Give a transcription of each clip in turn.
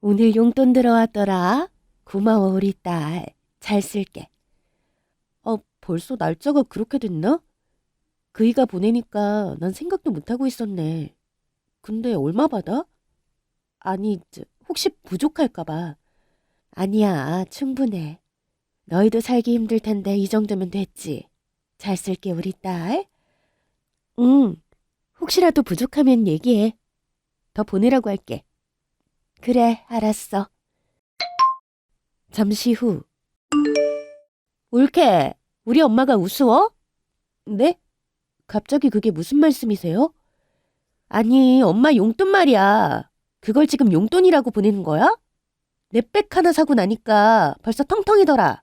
오늘 용돈 들어왔더라. 고마워, 우리 딸. 잘 쓸게. 어, 벌써 날짜가 그렇게 됐나? 그이가 보내니까 난 생각도 못하고 있었네. 근데 얼마 받아? 아니, 저, 혹시 부족할까봐. 아니야, 충분해. 너희도 살기 힘들 텐데 이 정도면 됐지. 잘 쓸게, 우리 딸. 응, 혹시라도 부족하면 얘기해. 더 보내라고 할게. 그래, 알았어. 잠시 후. 올케, 우리 엄마가 우스워? 네? 갑자기 그게 무슨 말씀이세요? 아니, 엄마 용돈 말이야. 그걸 지금 용돈이라고 보내는 거야? 내백 하나 사고 나니까 벌써 텅텅이더라.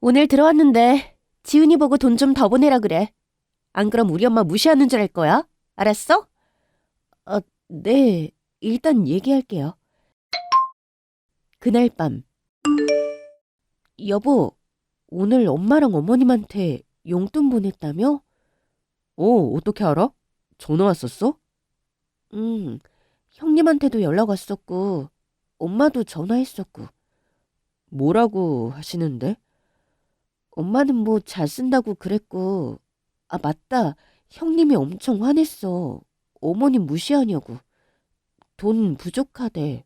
오늘 들어왔는데 지훈이 보고 돈 좀 더 보내라 그래. 안 그럼 우리 엄마 무시하는 줄 알 거야. 알았어? 어, 네. 일단 얘기할게요. 그날 밤. 여보, 오늘 엄마랑 어머님한테 용돈 보냈다며? 어, 어떻게 알아? 전화 왔었어? 응, 형님한테도 연락 왔었고, 엄마도 전화했었고. 뭐라고 하시는데? 엄마는 뭐 잘 쓴다고 그랬고, 아, 맞다. 형님이 엄청 화냈어. 어머님 무시하냐고. 돈 부족하대.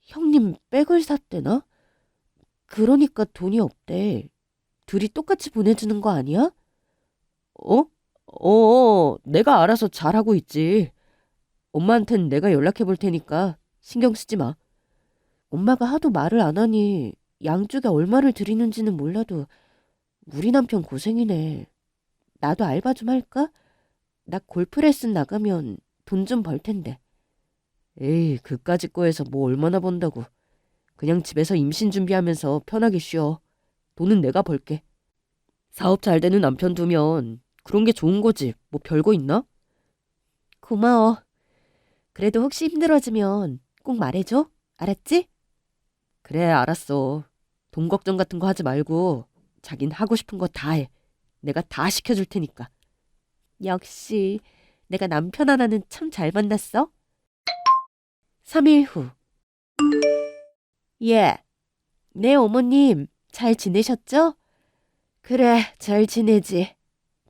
형님 백을 샀대나? 그러니까 돈이 없대. 둘이 똑같이 보내주는 거 아니야? 어? 어, 내가 알아서 잘하고 있지. 엄마한텐 내가 연락해 볼 테니까 신경 쓰지 마. 엄마가 하도 말을 안 하니 양쪽에 얼마를 드리는지는 몰라도 우리 남편 고생이네. 나도 알바 좀 할까? 나 골프 레슨 나가면 돈 좀 벌 텐데. 에이, 그까짓 거에서 뭐 얼마나 번다고. 그냥 집에서 임신 준비하면서 편하게 쉬어. 돈은 내가 벌게. 사업 잘 되는 남편 두면 그런 게 좋은 거지. 뭐 별거 있나? 고마워. 그래도 혹시 힘들어지면 꼭 말해줘. 알았지? 그래, 알았어. 돈 걱정 같은 거 하지 말고 자긴 하고 싶은 거 다 해. 내가 다 시켜줄 테니까. 역시 내가 남편 하나는 참 잘 만났어. 3일 후. 예. 네, 어머님. 잘 지내셨죠? 그래, 잘 지내지.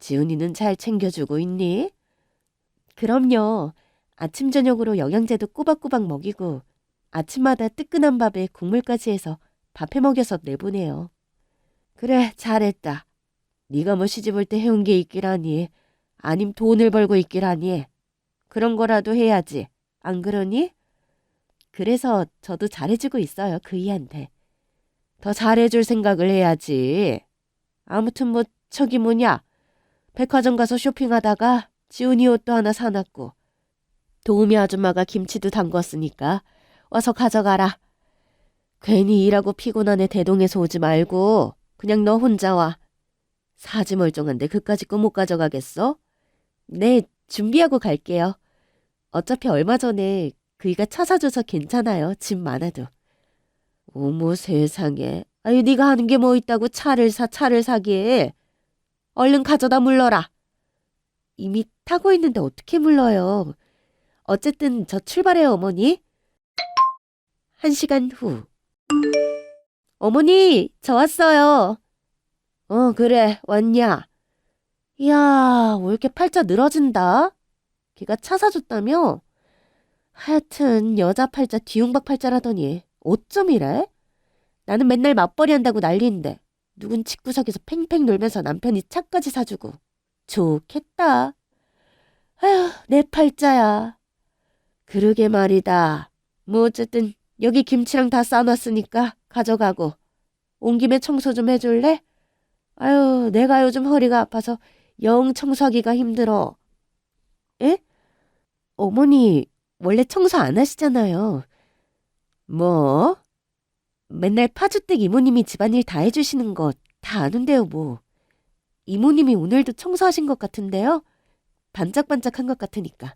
지훈이는 잘 챙겨주고 있니? 그럼요. 아침, 저녁으로 영양제도 꼬박꼬박 먹이고, 아침마다 뜨끈한 밥에 국물까지 해서 밥해 먹여서 내보내요. 그래, 잘했다. 네가 뭐 시집 올 때 해온 게 있기라니. 아님 돈을 벌고 있기라니. 그런 거라도 해야지. 안 그러니? 그래서 저도 잘해주고 있어요, 그이한테. 더 잘해줄 생각을 해야지. 아무튼 뭐, 저기 뭐냐. 백화점 가서 쇼핑하다가 지훈이 옷도 하나 사놨고, 도우미 아줌마가 김치도 담궜으니까 와서 가져가라. 괜히 일하고 피곤한 애 대동해서 오지 말고 그냥 너 혼자 와. 사지 멀쩡한데 그까짓 거못 가져가겠어? 네, 준비하고 갈게요. 어차피 얼마 전에 그이가 차 사줘서 괜찮아요. 집 많아도. 어머 세상에. 아유 네가 하는 게 뭐 있다고 차를 사 차를 사기에. 얼른 가져다 물러라. 이미 타고 있는데 어떻게 물러요. 어쨌든 저 출발해요 어머니. 한 시간 후. 어머니 저 왔어요. 어 그래 왔냐. 이야 왜 이렇게 팔자 늘어진다. 걔가 차 사줬다며? 하여튼 여자 팔자 뒤웅박 팔자라더니 어쩜 이래? 나는 맨날 맞벌이 한다고 난리인데 누군 집구석에서 팽팽 놀면서 남편이 차까지 사주고 좋겠다. 아휴 내 팔자야. 그러게 말이다. 뭐 어쨌든 여기 김치랑 다 싸놨으니까 가져가고 온 김에 청소 좀 해줄래? 아유 내가 요즘 허리가 아파서 영 청소하기가 힘들어. 에? 어머니 원래 청소 안 하시잖아요. 뭐? 맨날 파주댁 이모님이 집안일 다 해주시는 거 다 아는데요, 뭐. 이모님이 오늘도 청소하신 것 같은데요? 반짝반짝한 것 같으니까.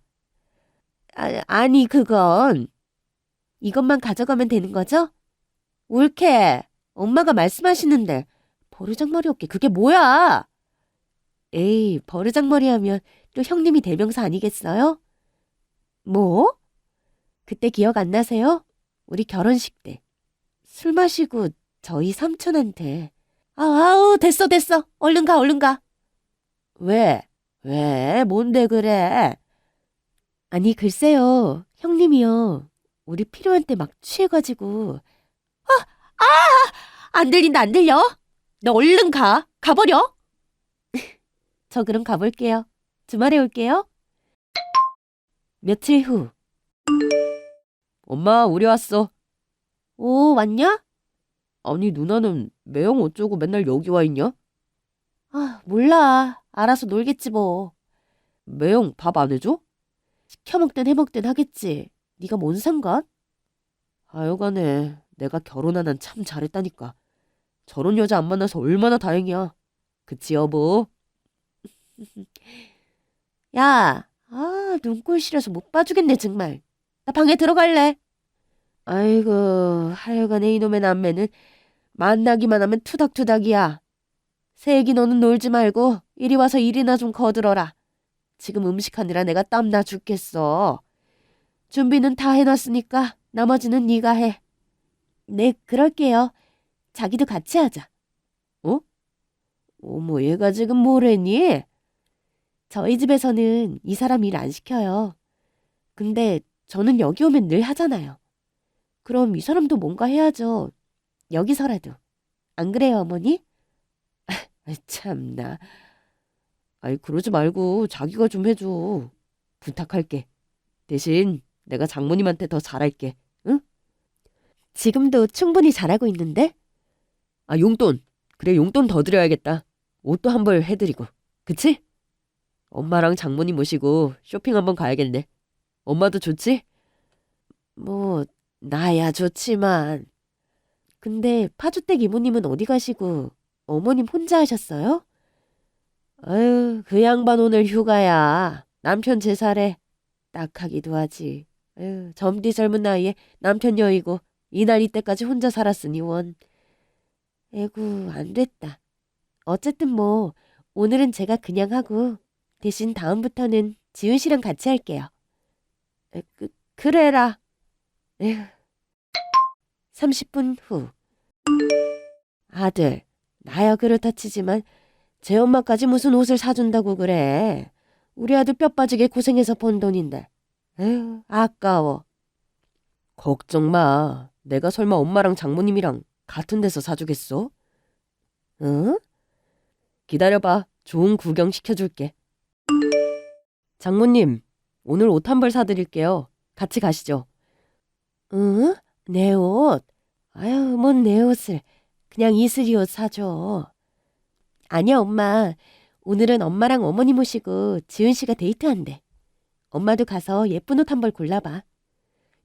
아, 아니, 그건. 이것만 가져가면 되는 거죠? 옳게. 엄마가 말씀하시는데. 버르장머리 없게 그게 뭐야? 에이, 버르장머리 하면 또 형님이 대명사 아니겠어요? 뭐? 그때 기억 안 나세요? 우리 결혼식 때. 술 마시고 저희 삼촌한테. 아, 아우, 됐어, 됐어. 얼른 가, 얼른 가. 왜? 왜? 뭔데 그래? 아니, 글쎄요. 형님이요. 우리 필요한 때 막 취해가지고. 아, 아! 안 들린다, 안 들려? 너 얼른 가. 가버려. 저 그럼 가볼게요. 주말에 올게요. 며칠 후. 엄마, 우리 왔어. 오, 왔냐? 아니, 누나는 매형 어쩌고 맨날 여기 와 있냐? 아, 몰라. 알아서 놀겠지 뭐. 매형 밥 안 해줘? 시켜 먹든 해 먹든 하겠지. 네가 뭔 상관? 하여간에 내가 결혼 안 한 참 잘했다니까. 저런 여자 안 만나서 얼마나 다행이야. 그치 여보? 야, 아, 눈꼴 싫어서 못 봐주겠네 정말. 나 방에 들어갈래. 아이고, 하여간에 이놈의 남매는 만나기만 하면 투닥투닥이야. 세기 너는 놀지 말고 이리 와서 일이나 좀 거들어라. 지금 음식하느라 내가 땀나 죽겠어. 준비는 다 해놨으니까 나머지는 네가 해. 네, 그럴게요. 자기도 같이 하자. 어? 어머, 얘가 지금 뭐랬니? 저희 집에서는 이 사람 일 안 시켜요. 근데 저는 여기 오면 늘 하잖아요. 그럼 이 사람도 뭔가 해야죠. 여기서라도. 안 그래요, 어머니? 아, 참나. 아이, 그러지 말고 자기가 좀 해줘. 부탁할게. 대신 내가 장모님한테 더 잘할게. 응? 지금도 충분히 잘하고 있는데? 아, 용돈. 그래, 용돈 더 드려야겠다. 옷도 한 벌 해드리고. 그치? 엄마랑 장모님 모시고 쇼핑 한번 가야겠네. 엄마도 좋지? 뭐, 나야 좋지만. 근데 파주댁 이모님은 어디 가시고 어머님 혼자 하셨어요? 아유, 그 양반 오늘 휴가야. 남편 제살에 딱하기도 하지. 아유, 젊디 젊은 나이에 남편 여이고 이날 이때까지 혼자 살았으니 원. 에구, 안 됐다. 어쨌든 뭐 오늘은 제가 그냥 하고 대신 다음부터는 지훈 씨랑 같이 할게요. 에, 그, 그래라. 에휴. 30분 후. 아들, 나야 그렇다 치지만 제 엄마까지 무슨 옷을 사준다고 그래. 우리 아들 뼈 빠지게 고생해서 번 돈인데. 에휴, 아까워. 걱정 마. 내가 설마 엄마랑 장모님이랑 같은 데서 사주겠어? 응? 기다려봐. 좋은 구경 시켜줄게. 장모님, 오늘 옷 한 벌 사드릴게요. 같이 가시죠. 응? 내 옷? 아유, 뭔 내 옷을. 그냥 이슬이 옷 사줘. 아니야, 엄마. 오늘은 엄마랑 어머니 모시고 지은 씨가 데이트한대. 엄마도 가서 예쁜 옷 한 벌 골라봐.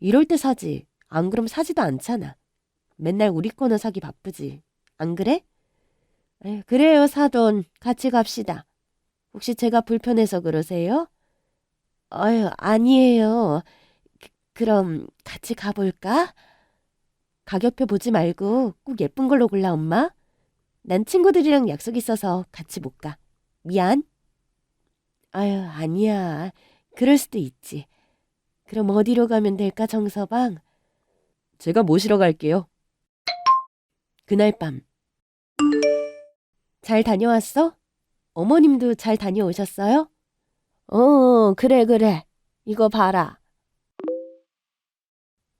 이럴 때 사지. 안 그럼 사지도 않잖아. 맨날 우리 거나 사기 바쁘지. 안 그래? 에휴, 그래요, 사돈. 같이 갑시다. 혹시 제가 불편해서 그러세요? 아유, 아니에요. 그, 그럼 같이 가볼까? 가격표 보지 말고 꼭 예쁜 걸로 골라, 엄마. 난 친구들이랑 약속 있어서 같이 못 가. 미안. 아유, 아니야. 그럴 수도 있지. 그럼 어디로 가면 될까, 정서방? 제가 모시러 갈게요. 그날 밤. 잘 다녀왔어? 어머님도 잘 다녀오셨어요? 어, 그래, 그래. 이거 봐라.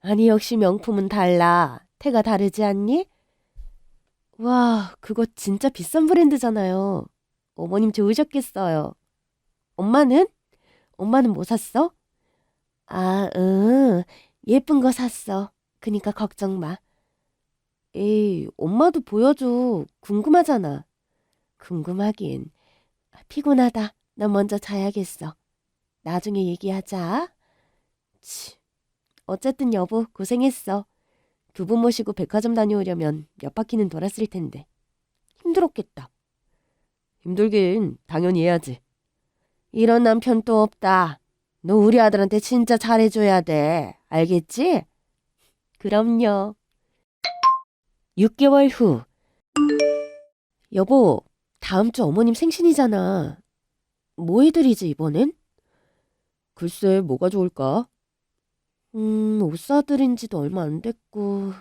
아니, 역시 명품은 달라. 태가 다르지 않니? 와, 그거 진짜 비싼 브랜드잖아요. 어머님 좋으셨겠어요. 엄마는? 엄마는 뭐 샀어? 아, 응. 예쁜 거 샀어. 그니까 걱정 마. 에이, 엄마도 보여줘. 궁금하잖아. 궁금하긴. 피곤하다. 나 먼저 자야겠어. 나중에 얘기하자. 치. 어쨌든 여보, 고생했어. 두 분 모시고 백화점 다녀오려면 몇 바퀴는 돌았을 텐데. 힘들었겠다. 힘들긴 당연히 해야지. 이런 남편 또 없다. 너 우리 아들한테 진짜 잘해줘야 돼. 알겠지? 그럼요. 6개월 후. 여보, 다음 주 어머님 생신이잖아. 뭐 해드리지, 이번엔? 글쎄, 뭐가 좋을까? 음, 옷 사들인 지도 얼마 안 됐고,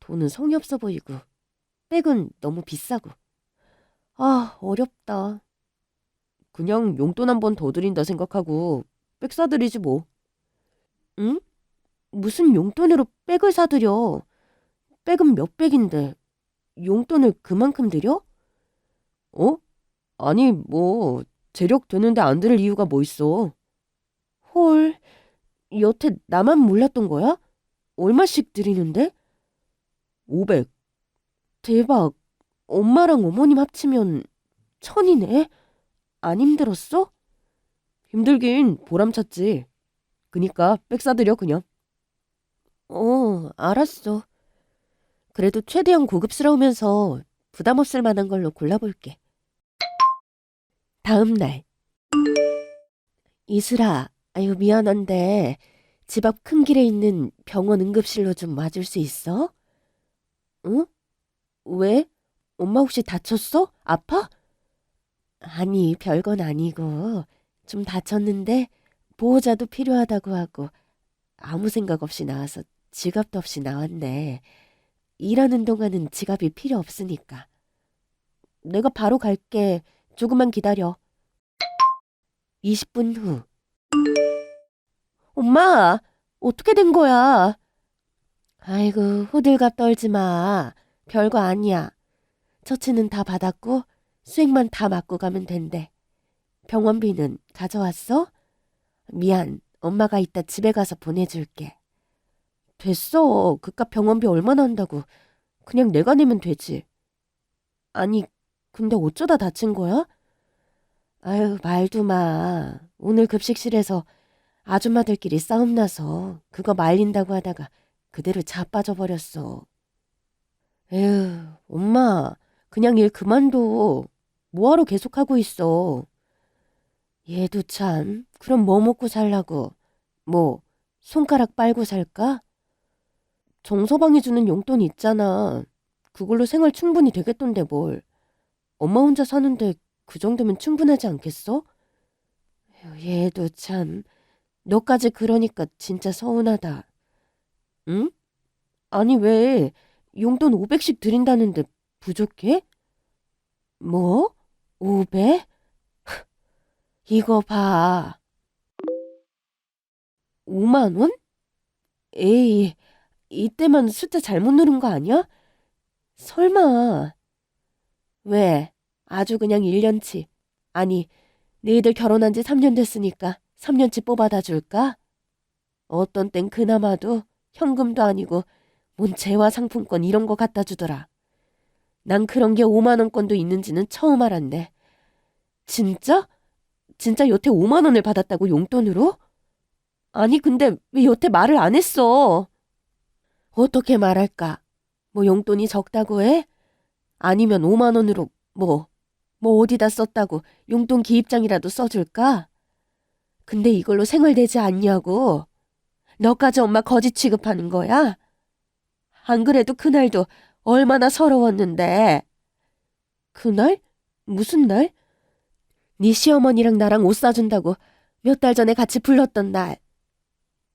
돈은 성의 없어 보이고, 백은 너무 비싸고. 아, 어렵다. 그냥 용돈 한 번 더 드린다 생각하고, 백 사드리지 뭐. 응? 무슨 용돈으로 백을 사드려? 백은 몇 백인데, 용돈을 그만큼 드려? 어? 아니, 뭐, 재력 되는데 안 들을 이유가 뭐 있어? 헐, 여태 나만 몰랐던 거야? 얼마씩 드리는데? 500. 대박. 엄마랑 어머님 합치면 천이네? 안 힘들었어? 힘들긴 보람찼지. 그니까 백 사드려 그냥. 어, 알았어. 그래도 최대한 고급스러우면서 부담 없을 만한 걸로 골라볼게. 다음 날. 이슬아, 아유, 미안한데, 집 앞 큰 길에 있는 병원 응급실로 좀 와줄 수 있어? 응? 왜? 엄마 혹시 다쳤어? 아파? 아니, 별건 아니고, 좀 다쳤는데, 보호자도 필요하다고 하고, 아무 생각 없이 나와서 지갑도 없이 나왔네. 일하는 동안은 지갑이 필요 없으니까. 내가 바로 갈게. 조금만 기다려. 20분 후. 엄마, 어떻게 된 거야? 아이고, 호들갑 떨지 마. 별거 아니야. 처치는 다 받았고, 수액만 다 맞고 가면 된대. 병원비는 가져왔어? 미안, 엄마가 이따 집에 가서 보내줄게. 됐어. 그깟 병원비 얼마나 한다고. 그냥 내가 내면 되지. 아니, 근데 어쩌다 다친 거야? 아유, 말도 마. 오늘 급식실에서 아줌마들끼리 싸움 나서 그거 말린다고 하다가 그대로 자빠져 버렸어. 에휴, 엄마, 그냥 일 그만둬. 뭐하러 계속하고 있어. 얘도 참, 그럼 뭐 먹고 살라고? 뭐, 손가락 빨고 살까? 정서방이 주는 용돈 있잖아. 그걸로 생활 충분히 되겠던데 뭘. 엄마 혼자 사는데 그 정도면 충분하지 않겠어? 얘도 참, 너까지 그러니까 진짜 서운하다. 응? 아니 왜 용돈 500씩 드린다는데 부족해? 뭐? 500? 이거 봐. 5만 원? 에이, 이때만 숫자 잘못 누른 거 아니야? 설마. 왜? 아주 그냥 1년치. 아니, 너희들 결혼한 지 3년 됐으니까 3년치 뽑아다 줄까? 어떤 땐 그나마도 현금도 아니고 뭔 재화 상품권 이런 거 갖다 주더라. 난 그런 게 5만 원권도 있는지는 처음 알았네. 진짜? 진짜 여태 5만 원을 받았다고 용돈으로? 아니 근데 왜 여태 말을 안 했어? 어떻게 말할까? 뭐 용돈이 적다고 해? 아니면 5만 원으로 뭐, 뭐 어디다 썼다고 용돈 기입장이라도 써줄까? 근데 이걸로 생활되지 않냐고. 너까지 엄마 거짓 취급하는 거야? 안 그래도 그날도 얼마나 서러웠는데. 그날? 무슨 날? 네 시어머니랑 나랑 옷 사준다고 몇 달 전에 같이 불렀던 날.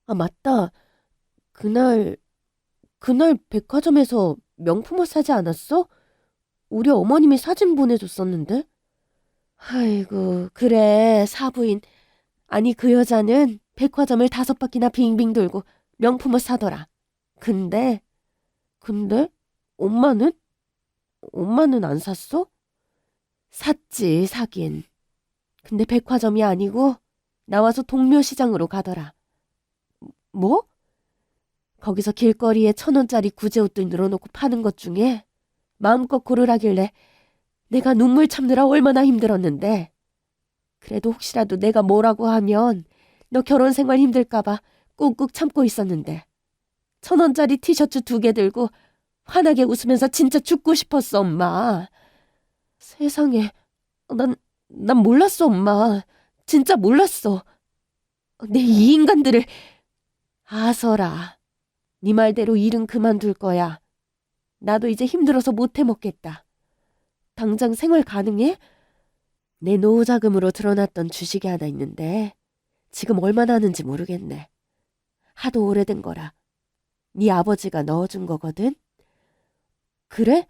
아, 맞다. 그날, 그날 백화점에서 명품 옷 사지 않았어? 우리 어머님이 사진 보내줬었는데? 아이고, 그래, 사부인. 아니, 그 여자는 백화점을 다섯 바퀴나 빙빙 돌고 명품 옷 사더라. 근데, 근데, 엄마는? 엄마는 안 샀어? 샀지, 사긴. 근데 백화점이 아니고, 나와서 동묘 시장으로 가더라. 뭐? 거기서 길거리에 천 원짜리 구제옷들 늘어놓고 파는 것 중에 마음껏 고르라길래 내가 눈물 참느라 얼마나 힘들었는데. 그래도 혹시라도 내가 뭐라고 하면 너 결혼 생활 힘들까봐 꾹꾹 참고 있었는데. 천 원짜리 티셔츠 두 개 들고 환하게 웃으면서 진짜 죽고 싶었어, 엄마. 세상에, 난, 난 몰랐어, 엄마. 진짜 몰랐어. 내 이 인간들을 아서라. 네 말대로 일은 그만둘 거야. 나도 이제 힘들어서 못 해 먹겠다. 당장 생활 가능해? 내 노후 자금으로 들어놨던 주식이 하나 있는데 지금 얼마나 하는지 모르겠네. 하도 오래된 거라. 네 아버지가 넣어준 거거든. 그래?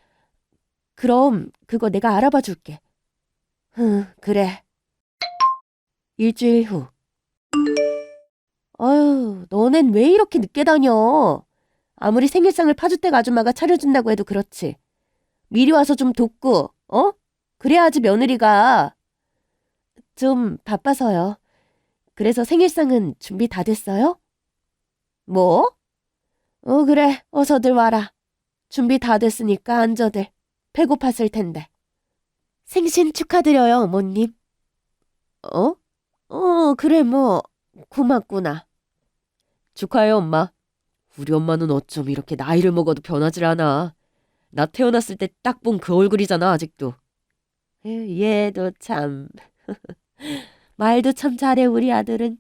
그럼 그거 내가 알아봐 줄게. 응, 그래. 일주일 후. 어휴, 너넨 왜 이렇게 늦게 다녀? 아무리 생일상을 파주댁 아줌마가 차려준다고 해도 그렇지. 미리 와서 좀 돕고, 어? 그래야지 며느리가. 좀 바빠서요. 그래서 생일상은 준비 다 됐어요? 뭐? 어, 그래. 어서들 와라. 준비 다 됐으니까 앉아들. 배고팠을 텐데. 생신 축하드려요, 어머님. 어? 어, 그래, 뭐. 고맙구나. 축하해요, 엄마. 우리 엄마는 어쩜 이렇게 나이를 먹어도 변하질 않아. 나 태어났을 때 딱 본 그 얼굴이잖아, 아직도. 얘도 참. 말도 참 잘해, 우리 아들은.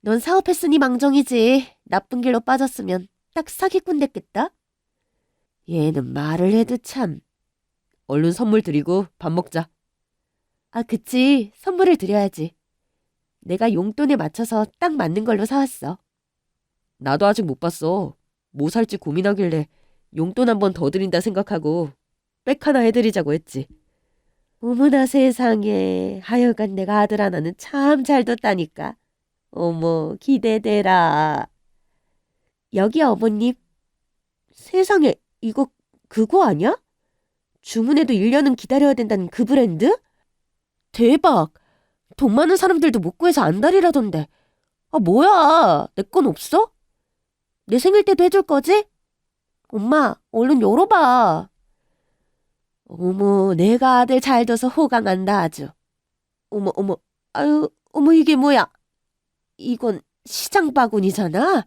넌 사업했으니 망정이지. 나쁜 길로 빠졌으면 딱 사기꾼 됐겠다. 얘는 말을 해도 참. 얼른 선물 드리고 밥 먹자. 아, 그치. 선물을 드려야지. 내가 용돈에 맞춰서 딱 맞는 걸로 사왔어. 나도 아직 못 봤어. 뭐 살지 고민하길래 용돈 한 번 더 드린다 생각하고 백 하나 해드리자고 했지. 어머나 세상에. 하여간 내가 아들 하나는 참 잘 뒀다니까. 어머, 기대되라. 여기 어머님. 세상에, 이거 그거 아니야? 주문해도 1년은 기다려야 된다는 그 브랜드? 대박! 돈 많은 사람들도 못 구해서 안달이라던데. 아, 뭐야? 내 건 없어? 내 생일 때도 해줄 거지? 엄마, 얼른 열어봐. 어머, 내가 아들 잘 둬서 호강한다, 아주. 어머, 어머, 아유, 어머, 이게 뭐야? 이건 시장 바구니잖아?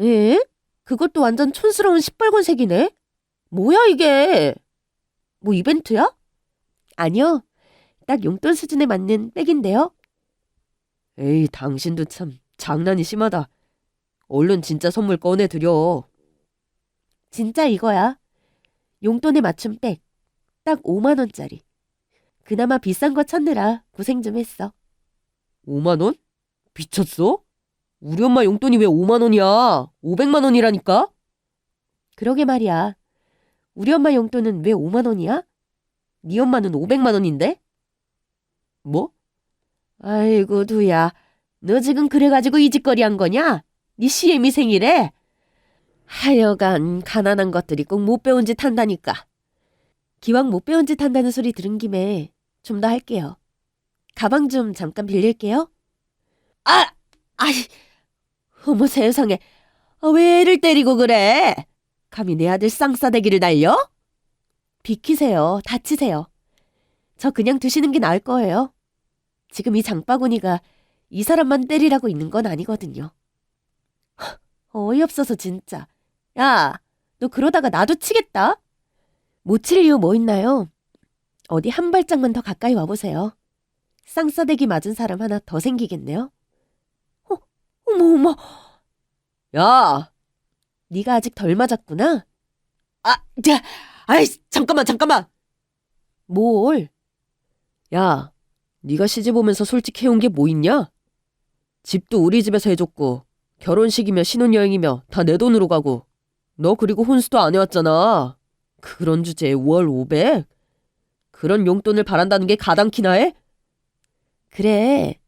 에? 그것도 완전 촌스러운 시뻘건색이네? 뭐야, 이게? 뭐 이벤트야? 아니요. 딱 용돈 수준에 맞는 백인데요. 에이, 당신도 참 장난이 심하다. 얼른 진짜 선물 꺼내드려. 진짜 이거야. 용돈에 맞춘 백. 딱 5만 원짜리. 그나마 비싼 거 찾느라 고생 좀 했어. 5만 원? 미쳤어? 우리 엄마 용돈이 왜 5만 원이야? 500만 원이라니까? 그러게 말이야. 우리 엄마 용돈은 왜 5만 원이야? 네 엄마는 500만 원인데? 뭐? 아이고 두야. 너 지금 그래가지고 이 짓거리 한 거냐? 네 시애미 생일에? 하여간 가난한 것들이 꼭 못 배운 짓 한다니까. 기왕 못 배운 짓 한다는 소리 들은 김에 좀 더 할게요. 가방 좀 잠깐 빌릴게요. 아! 아이! 어머 세상에. 아, 왜 애를 때리고 그래? 감히 내 아들 쌍싸대기를 날려? 비키세요. 다치세요. 저 그냥 두시는 게 나을 거예요. 지금 이 장바구니가 이 사람만 때리라고 있는 건 아니거든요. 하, 어이없어서 진짜. 야, 너 그러다가 나도 치겠다. 못 칠 이유 뭐 있나요? 어디 한 발짝만 더 가까이 와보세요. 쌍싸대기 맞은 사람 하나 더 생기겠네요. 어, 어머 어머. 야, 네가 아직 덜 맞았구나. 아, 야, 아이 잠깐만 잠깐만. 뭘? 야, 네가 시집 오면서 솔직히 해온 게 뭐 있냐? 집도 우리 집에서 해줬고 결혼식이며 신혼여행이며 다 내 돈으로 가고 너 그리고 혼수도 안 해왔잖아. 그런 주제에 월 500? 그런 용돈을 바란다는 게 가당키나 해? 그래.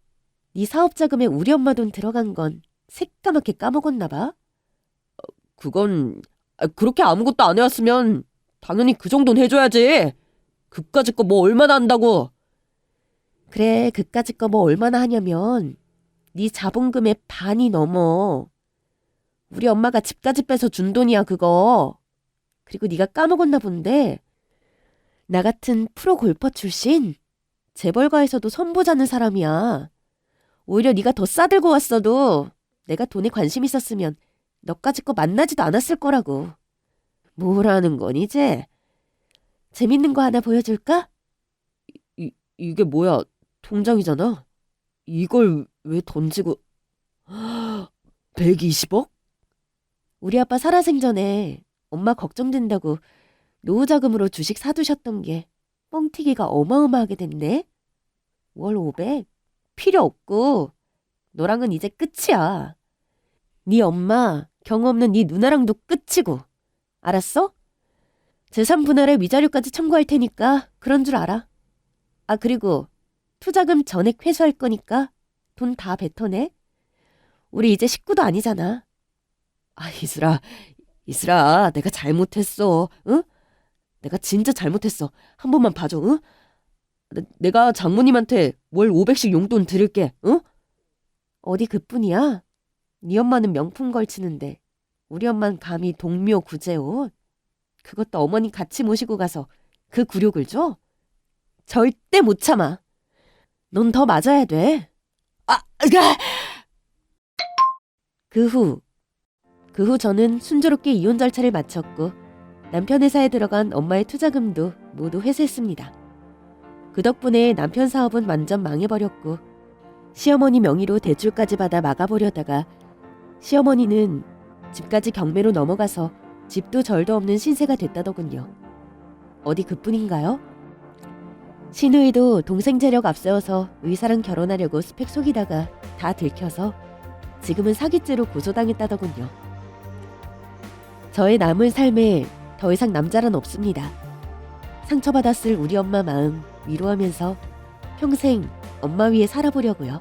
네 사업 자금에 우리 엄마 돈 들어간 건 새까맣게 까먹었나 봐. 어, 그건 아, 그렇게 아무것도 안 해왔으면 당연히 그 정도는 해줘야지. 그까짓 거 뭐 얼마나 한다고. 그래, 그까짓 거 뭐 얼마나 하냐면 네 자본금의 반이 넘어. 우리 엄마가 집까지 빼서 준 돈이야, 그거. 그리고 네가 까먹었나 본데 나 같은 프로 골퍼 출신 재벌가에서도 선보자는 사람이야. 오히려 네가 더 싸들고 왔어도 내가 돈에 관심 있었으면 너까지 거 만나지도 않았을 거라고. 뭐라는 건 이제? 재밌는 거 하나 보여줄까? 이, 이게 뭐야? 통장이잖아. 이걸 왜 던지고... 120억? 우리 아빠 살아생전에 엄마 걱정된다고 노후 자금으로 주식 사두셨던 게 뻥튀기가 어마어마하게 됐네. 월 500? 필요 없고 너랑은 이제 끝이야. 네 엄마, 경우 없는 네 누나랑도 끝이고. 알았어? 재산 분할에 위자료까지 청구할 테니까 그런 줄 알아. 아, 그리고 투자금 전액 회수할 거니까 돈 다 뱉어내. 우리 이제 식구도 아니잖아. 아, 이슬아, 이슬아, 내가 잘못했어. 응? 내가 진짜 잘못했어. 한 번만 봐줘, 응? 내- 내가 장모님한테 월 500씩 용돈 드릴게, 응? 어디 그뿐이야? 네 엄마는 명품 걸치는데 우리 엄만 감히 동묘 구제 옷? 그것도 어머니 같이 모시고 가서 그 굴욕을 줘? 절대 못 참아. 넌 더 맞아야 돼. 아! 그 후, 그 후 저는 순조롭게 이혼 절차를 마쳤고 남편 회사에 들어간 엄마의 투자금도 모두 회수했습니다. 그 덕분에 남편 사업은 완전 망해버렸고 시어머니 명의로 대출까지 받아 막아보려다가 시어머니는 집까지 경매로 넘어가서 집도 절도 없는 신세가 됐다더군요. 어디 그뿐인가요? 신우이도 동생 재력 앞세워서 의사랑 결혼하려고 스펙 속이다가 다 들켜서 지금은 사기죄로 고소당했다더군요. 저의 남은 삶에 더 이상 남자란 없습니다. 상처받았을 우리 엄마 마음 위로하면서 평생 엄마 위에 살아보려고요.